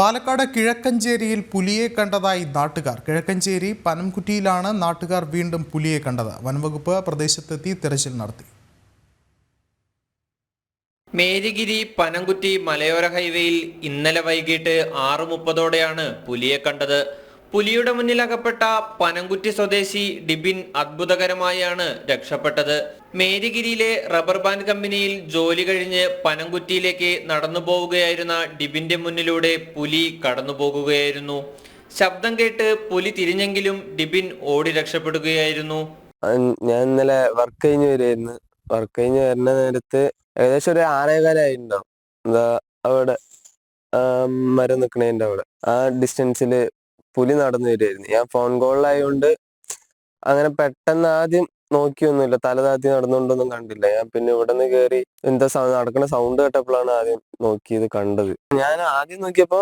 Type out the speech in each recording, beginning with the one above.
പാലക്കാട് കിഴക്കഞ്ചേരിയിൽ പുലിയെ കണ്ടതായി നാട്ടുകാർ. കിഴക്കഞ്ചേരി പനംകുറ്റിയിലാണ് നാട്ടുകാർ വീണ്ടും പുലിയെ കണ്ടത്. വനംവകുപ്പ് പ്രദേശത്തെത്തി തിരച്ചിൽ നടത്തി. മേരിഗിരി പനംകുറ്റി മലയോര ഹൈവേയിൽ ഇന്നലെ വൈകിട്ട് ആറ് മുപ്പതോടെയാണ് പുലിയെ കണ്ടത്. പുലിയുടെ മുന്നിൽ അകപ്പെട്ട പനംകുറ്റി സ്വദേശി ഡിബിൻ അത്ഭുതകരമായാണ് രക്ഷപ്പെട്ടത്. മേരിഗിരിയിലെ റബ്ബർ ബാൻഡ് കമ്പനിയിൽ ജോലി കഴിഞ്ഞ് പനംകുറ്റിയിലേക്ക് നടന്നു പോവുകയായിരുന്ന ഡിബിന്റെ മുന്നിലൂടെ പുലി കടന്നു പോകുകയായിരുന്നു ശബ്ദം കേട്ട് പുലി തിരിഞ്ഞെങ്കിലും ഡിബിൻ ഓടി രക്ഷപ്പെടുകയായിരുന്നു. ഞാൻ ഇന്നലെ വർക്ക് കഴിഞ്ഞ് വരുമായിരുന്നു വർക്ക് കഴിഞ്ഞ് വരുന്ന നേരത്ത് ഏകദേശം ഒരു ആറേകാലായിട്ടുണ്ടാവും എന്താ അവിടെ മരം നിക്കണേന്റെ അവിടെ. ആ ഡിസ്റ്റൻസിൽ പുലി നടന്നു വരുമായിരുന്നു ഞാൻ ഫോൺ കോളിലായതുകൊണ്ട് അങ്ങനെ പെട്ടെന്ന് ആദ്യം നോക്കിയൊന്നുമില്ല. തല താത്തി കണ്ടില്ല. ഞാൻ പിന്നെ ഇവിടെ നിന്ന് കയറി എന്താ നടക്കുന്ന സൗണ്ട് കേട്ടപ്പോഴാണ് ആദ്യം നോക്കിയത് കണ്ടത്. ഞാൻ ആദ്യം നോക്കിയപ്പോ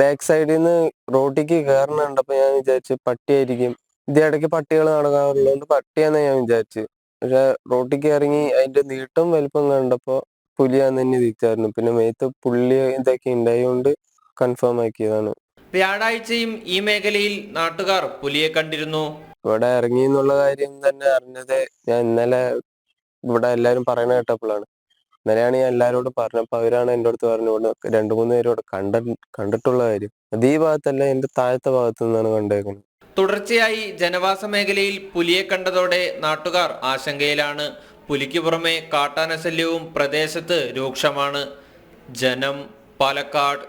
ബാക്ക് സൈഡിൽ നിന്ന് റോട്ടിക്ക് കയറണ കണ്ടപ്പോ ഞാൻ വിചാരിച്ചു പട്ടിയായിരിക്കും. ഇത് ഇടയ്ക്ക് പട്ടികൾ നടക്കാറുള്ളതുകൊണ്ട് പട്ടിയാന്ന് ഞാൻ വിചാരിച്ചു പക്ഷെ റോട്ടിക്ക് ഇറങ്ങി അതിന്റെ നീട്ടം വലിപ്പം കണ്ടപ്പോ പുലിയാന്ന് തന്നെ തിരിച്ചായിരുന്നു. പിന്നെ മേത്ത് പുള്ളി ഇതൊക്കെ ഉണ്ടായതുകൊണ്ട് കൺഫേം ആക്കിയതാണ്. വ്യാഴാഴ്ചയും ഈ മേഖലയിൽ നാട്ടുകാർ പുലിയെ കണ്ടിരുന്നു. ഇവിടെ ഇറങ്ങി എന്നുള്ള കാര്യം തന്നെ അറിഞ്ഞത് ഞാൻ ഇന്നലെ ഇവിടെ എല്ലാരും പറയണ കേട്ടപ്പോഴാണ്. ഇന്നലെയാണ് ഞാൻ എല്ലാരോടും പറഞ്ഞപ്പോ അവരാണ് എന്റെ അടുത്ത് പറഞ്ഞു ഇവിടെ രണ്ടു മൂന്ന് പേരോട് കണ്ട കണ്ടിട്ടുള്ള കാര്യം. അത് ഈ ഭാഗത്തല്ല എന്റെ താഴത്തെ ഭാഗത്തു നിന്നാണ് കണ്ടേക്കുന്നത്. തുടർച്ചയായി ജനവാസ മേഖലയിൽ പുലിയെ കണ്ടതോടെ നാട്ടുകാർ ആശങ്കയിലാണ്. പുലിക്ക് പുറമെ കാട്ടാനശല്യവും പ്രദേശത്ത് രൂക്ഷമാണ്. ജനം പാലക്കാട്.